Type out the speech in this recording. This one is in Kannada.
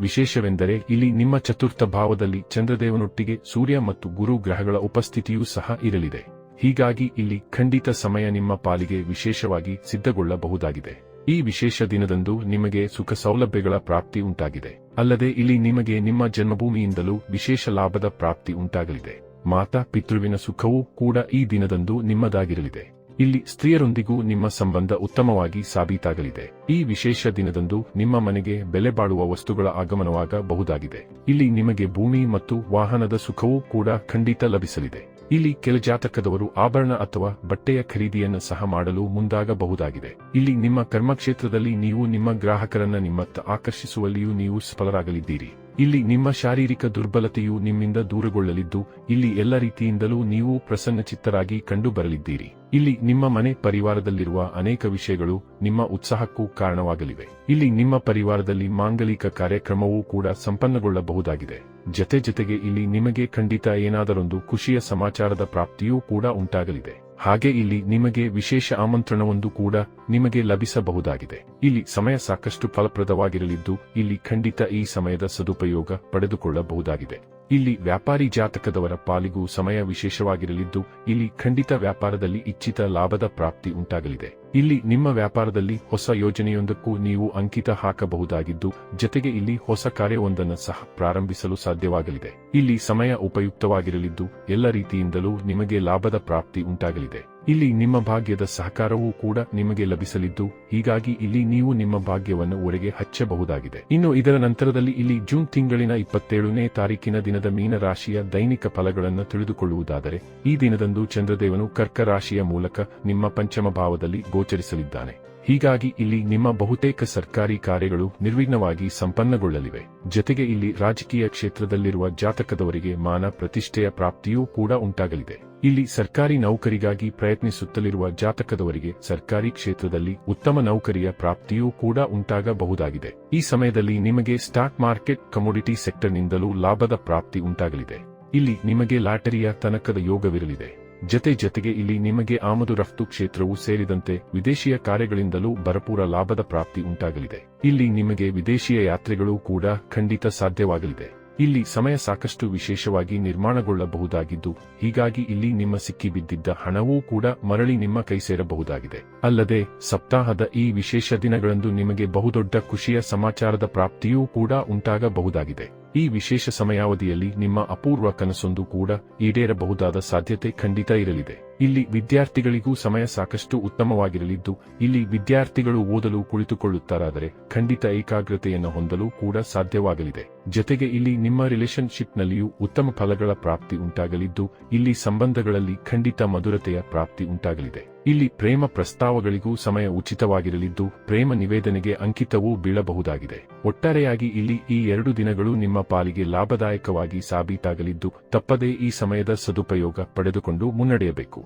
ವಿಶೇಷವೆಂದರೆ ಇಲ್ಲಿ ನಿಮ್ಮ ಚತುರ್ಥ ಭಾವದಲ್ಲಿ ಚಂದ್ರದೇವನೊಟ್ಟಿಗೆ ಸೂರ್ಯ ಮತ್ತು ಗುರು ಗ್ರಹಗಳ ಉಪಸ್ಥಿತಿಯೂ ಸಹ ಇರಲಿದೆ. ಹೀಗಾಗಿ ಇಲ್ಲಿ ಖಂಡಿತ ಸಮಯ ನಿಮ್ಮ ಪಾಲಿಗೆ ವಿಶೇಷವಾಗಿ ಸಿದ್ಧಗೊಳ್ಳಬಹುದಾಗಿದೆ. ಈ ವಿಶೇಷ ದಿನದಂದು ನಿಮಗೆ ಸುಖ ಸೌಲಭ್ಯಗಳ ಪ್ರಾಪ್ತಿ ಉಂಟಾಗಿದೆ. ಅಲ್ಲದೆ ಇಲ್ಲಿ ನಿಮಗೆ ನಿಮ್ಮ ಜನ್ಮಭೂಮಿಯಿಂದಲೂ ವಿಶೇಷ ಲಾಭದ ಪ್ರಾಪ್ತಿ ಉಂಟಾಗಲಿದೆ. ಮಾತಾ, ಪಿತೃವಿನ ಸುಖವೂ ಕೂಡ ಈ ದಿನದಂದು ನಿಮ್ಮದಾಗಿರಲಿದೆ. ಇಲ್ಲಿ ಸ್ತ್ರೀಯರೊಂದಿಗೂ ನಿಮ್ಮ ಸಂಬಂಧ ಉತ್ತಮವಾಗಿ ಸಾಬೀತಾಗಲಿದೆ. ಈ ವಿಶೇಷ ದಿನದಂದು ನಿಮ್ಮ ಮನೆಗೆ ಬೆಲೆ ಬಾಳುವ ವಸ್ತುಗಳ ಆಗಮನವಾಗಬಹುದಾಗಿದೆ. ಇಲ್ಲಿ ನಿಮಗೆ ಭೂಮಿ ಮತ್ತು ವಾಹನದ ಸುಖವೂ ಕೂಡ ಖಂಡಿತ ಲಭಿಸಲಿದೆ. ಇಲ್ಲಿ ಕೆಲ ಜಾತಕದವರು ಆಭರಣ ಅಥವಾ ಬಟ್ಟೆಯ ಖರೀದಿಯನ್ನು ಸಹ ಮಾಡಲು ಮುಂದಾಗಬಹುದಾಗಿದೆ. ಇಲ್ಲಿ ನಿಮ್ಮ ಕರ್ಮಕ್ಷೇತ್ರದಲ್ಲಿ ನೀವು ನಿಮ್ಮ ಗ್ರಾಹಕರನ್ನ ನಿಮ್ಮತ್ತ ಆಕರ್ಷಿಸುವಲ್ಲಿಯೂ ನೀವು ಸಫಲರಾಗಲಿದ್ದೀರಿ. ಇಲ್ಲಿ ನಿಮ್ಮ ಶಾರೀರಿಕ ದುರ್ಬಲತೆಯು ನಿಮ್ಮಿಂದ ದೂರಗೊಳ್ಳಲಿದ್ದು, ಇಲ್ಲಿ ಎಲ್ಲ ರೀತಿಯಿಂದಲೂ ನೀವು ಪ್ರಸನ್ನಚಿತ್ತರಾಗಿ ಕಂಡುಬರಲಿದ್ದೀರಿ. ಇಲ್ಲಿ ನಿಮ್ಮ ಮನೆ ಪರಿವಾರದಲ್ಲಿರುವ ಅನೇಕ ವಿಷಯಗಳು ನಿಮ್ಮ ಉತ್ಸಾಹಕ್ಕೂ ಕಾರಣವಾಗಲಿವೆ. ಇಲ್ಲಿ ನಿಮ್ಮ ಪರಿವಾರದಲ್ಲಿ ಮಾಂಗಲಿಕ ಕಾರ್ಯಕ್ರಮವೂ ಕೂಡ ಸಂಪನ್ನಗೊಳ್ಳಬಹುದಾಗಿದೆ. ಜತೆ ಜತೆಗೆ ಇಲ್ಲಿ ನಿಮಗೆ ಖಂಡಿತ ಏನಾದರೊಂದು ಖುಷಿಯ ಸಮಾಚಾರದ ಪ್ರಾಪ್ತಿಯೂ ಕೂಡ ಉಂಟಾಗಲಿದೆ. ಹಾಗೆ ಇಲ್ಲಿ ನಿಮಗೆ ವಿಶೇಷ ಆಮಂತ್ರಣವೊಂದು ಕೂಡ ನಿಮಗೆ ಲಭಿಸಬಹುದಾಗಿದೆ. ಇಲ್ಲಿ ಸಮಯ ಸಾಕಷ್ಟು ಫಲಪ್ರದವಾಗಿರಲಿದ್ದು, ಇಲ್ಲಿ ಖಂಡಿತ ಈ ಸಮಯದ ಸದುಪಯೋಗ ಪಡೆದುಕೊಳ್ಳಬಹುದಾಗಿದೆ. ಇಲ್ಲಿ ವ್ಯಾಪಾರಿ ಜಾತಕದವರ ಪಾಲಿಗೂ ಸಮಯ ವಿಶೇಷವಾಗಿರಲಿದ್ದು, ಇಲ್ಲಿ ಖಂಡಿತ ವ್ಯಾಪಾರದಲ್ಲಿ ಇಚ್ಛಿತ ಲಾಭದ ಪ್ರಾಪ್ತಿ ಉಂಟಾಗಲಿದೆ. ಇಲ್ಲಿ ನಿಮ್ಮ ವ್ಯಾಪಾರದಲ್ಲಿ ಹೊಸ ಯೋಜನೆಯೊಂದಕ್ಕೂ ನೀವು ಅಂಕಿತ ಹಾಕಬಹುದಾಗಿದ್ದು, ಜತೆಗೆ ಇಲ್ಲಿ ಹೊಸ ಕಾರ್ಯವೊಂದನ್ನು ಸಹ ಪ್ರಾರಂಭಿಸಲು ಸಾಧ್ಯವಾಗಲಿದೆ. ಇಲ್ಲಿ ಸಮಯ ಉಪಯುಕ್ತವಾಗಿರಲಿದ್ದು, ಎಲ್ಲ ರೀತಿಯಿಂದಲೂ ನಿಮಗೆ ಲಾಭದ ಪ್ರಾಪ್ತಿ ಉಂಟಾಗಲಿದೆ. ಇಲ್ಲಿ ನಿಮ್ಮ ಭಾಗ್ಯದ ಸಹಕಾರವೂ ಕೂಡ ನಿಮಗೆ ಲಭಿಸಲಿದ್ದು, ಹೀಗಾಗಿ ಇಲ್ಲಿ ನೀವು ನಿಮ್ಮ ಭಾಗ್ಯವನ್ನು ಒಳಗೆ ಹಚ್ಚಬಹುದಾಗಿದೆ. ಇನ್ನು ಇದರ ನಂತರದಲ್ಲಿ ಇಲ್ಲಿ ಜೂನ್ ತಿಂಗಳಿನ ಇಪ್ಪತ್ತೇಳನೇ ತಾರೀಕಿನ ದಿನದ ಮೀನ ರಾಶಿಯ ದೈನಿಕ ಫಲಗಳನ್ನು ತಿಳಿದುಕೊಳ್ಳುವುದಾದರೆ, ಈ ದಿನದಂದು ಚಂದ್ರದೇವನು ಕರ್ಕ ರಾಶಿಯ ಮೂಲಕ ನಿಮ್ಮ ಪಂಚಮ ಭಾವದಲ್ಲಿ ಗೋಚರಿಸಲಿದ್ದಾನೆ. ಹೀಗಾಗಿ ಇಲ್ಲಿ ನಿಮ್ಮ ಬಹುತೇಕ ಸರ್ಕಾರಿ ಕಾರ್ಯಗಳು ನಿರ್ವಿಘ್ನವಾಗಿ ಸಂಪನ್ನಗೊಳ್ಳಲಿವೆ. ಜತೆಗೆ ಇಲ್ಲಿ ರಾಜಕೀಯ ಕ್ಷೇತ್ರದಲ್ಲಿರುವ ಜಾತಕದವರಿಗೆ ಮಾನ ಪ್ರತಿಷ್ಠೆಯ ಪ್ರಾಪ್ತಿಯೂ ಕೂಡ ಉಂಟಾಗಲಿದೆ. ಇಲ್ಲಿ ಸರ್ಕಾರಿ ನೌಕರಿಗಾಗಿ ಪ್ರಯತ್ನಿಸುತ್ತಲಿರುವ ಜಾತಕದವರಿಗೆ ಸರ್ಕಾರಿ ಕ್ಷೇತ್ರದಲ್ಲಿ ಉತ್ತಮ ನೌಕರಿಯ ಪ್ರಾಪ್ತಿಯೂ ಕೂಡ ಉಂಟಾಗಬಹುದಾಗಿದೆ. ಈ ಸಮಯದಲ್ಲಿ ನಿಮಗೆ ಸ್ಟಾಕ್ ಮಾರ್ಕೆಟ್ ಕಮೋಡಿಟಿ ಸೆಕ್ಟರ್ನಿಂದಲೂ ಲಾಭದ ಪ್ರಾಪ್ತಿ ಉಂಟಾಗಲಿದೆ. ಇಲ್ಲಿ ನಿಮಗೆ ಲಾಟರಿಯ ತನಕದ ಯೋಗವಿರಲಿದೆ. ಜತೆ ಜತೆಗೆ ಇಲ್ಲಿ ನಿಮಗೆ ಆಮದು ರಫ್ತು ಕ್ಷೇತ್ರವು ಸೇರಿದಂತೆ ವಿದೇಶಿಯ ಕಾರ್ಯಗಳಿಂದಲೂ ಭರಪೂರ ಲಾಭದ ಪ್ರಾಪ್ತಿ ಉಂಟಾಗಲಿದೆ. ಇಲ್ಲಿ ನಿಮಗೆ ವಿದೇಶಿಯ ಯಾತ್ರೆಗಳು ಕೂಡ ಖಂಡಿತ ಸಾಧ್ಯವಾಗಲಿದೆ. ಇಲ್ಲಿ ಸಮಯ ಸಾಕಷ್ಟು ವಿಶೇಷವಾಗಿ ನಿರ್ಮಾಣಗೊಳ್ಳಬಹುದಾಗಿದ್ದು, ಹೀಗಾಗಿ ಇಲ್ಲಿ ನಿಮ್ಮ ಸಿಕ್ಕಿಬಿದ್ದಿದ್ದ ಹಣವೂ ಕೂಡ ಮರಳಿ ನಿಮ್ಮ ಕೈ ಸೇರಬಹುದಾಗಿದೆ. ಅಲ್ಲದೆ, ಸಪ್ತಾಹದ ಈ ವಿಶೇಷ ದಿನಗಳಂದು ನಿಮಗೆ ಬಹುದೊಡ್ಡ ಖುಷಿಯ ಸಮಾಚಾರದ ಪ್ರಾಪ್ತಿಯೂ ಕೂಡ ಉಂಟಾಗಬಹುದಾಗಿದೆ. ಈ ವಿಶೇಷ ಸಮಯಾವಧಿಯಲ್ಲಿ ನಿಮ್ಮ ಅಪೂರ್ವ ಕನಸೊಂದು ಕೂಡ ಈಡೇರಬಹುದಾದ ಸಾಧ್ಯತೆ ಖಂಡಿತ ಇರಲಿದೆ. ಇಲ್ಲಿ ವಿದ್ಯಾರ್ಥಿಗಳಿಗೂ ಸಮಯ ಸಾಕಷ್ಟು ಉತ್ತಮವಾಗಿರಲಿದ್ದು, ಇಲ್ಲಿ ವಿದ್ಯಾರ್ಥಿಗಳು ಓದಲು ಕುಳಿತುಕೊಳ್ಳುತ್ತಾರಾದರೆ ಖಂಡಿತ ಏಕಾಗ್ರತೆಯನ್ನು ಹೊಂದಲು ಕೂಡ ಸಾಧ್ಯವಾಗಲಿದೆ. ಜೊತೆಗೆ ಇಲ್ಲಿ ನಿಮ್ಮ ರಿಲೇಶನ್ಶಿಪ್ನಲ್ಲಿಯೂ ಉತ್ತಮ ಫಲಗಳ ಪ್ರಾಪ್ತಿ ಉಂಟಾಗಲಿದ್ದು, ಇಲ್ಲಿ ಸಂಬಂಧಗಳಲ್ಲಿ ಖಂಡಿತ ಮಧುರತೆಯ ಪ್ರಾಪ್ತಿ ಉಂಟಾಗಲಿದೆ. ಇಲ್ಲಿ ಪ್ರೇಮ ಪ್ರಸ್ತಾವಗಳಿಗೂ ಸಮಯ ಉಚಿತವಾಗಿರಲಿದ್ದು, ಪ್ರೇಮ ನಿವೇದನೆಗೆ ಅಂಕಿತವೂ ಬೀಳಬಹುದಾಗಿದೆ. ಒಟ್ಟಾರೆಯಾಗಿ ಇಲ್ಲಿ ಈ ಎರಡು ದಿನಗಳು ನಿಮ್ಮ ಪಾಲಿಗೆ ಲಾಭದಾಯಕವಾಗಿ ಸಾಬೀತಾಗಲಿದ್ದು, ತಪ್ಪದೇ ಈ ಸಮಯದ ಸದುಪಯೋಗ ಪಡೆದುಕೊಂಡು ಮುನ್ನಡೆಯಬೇಕು.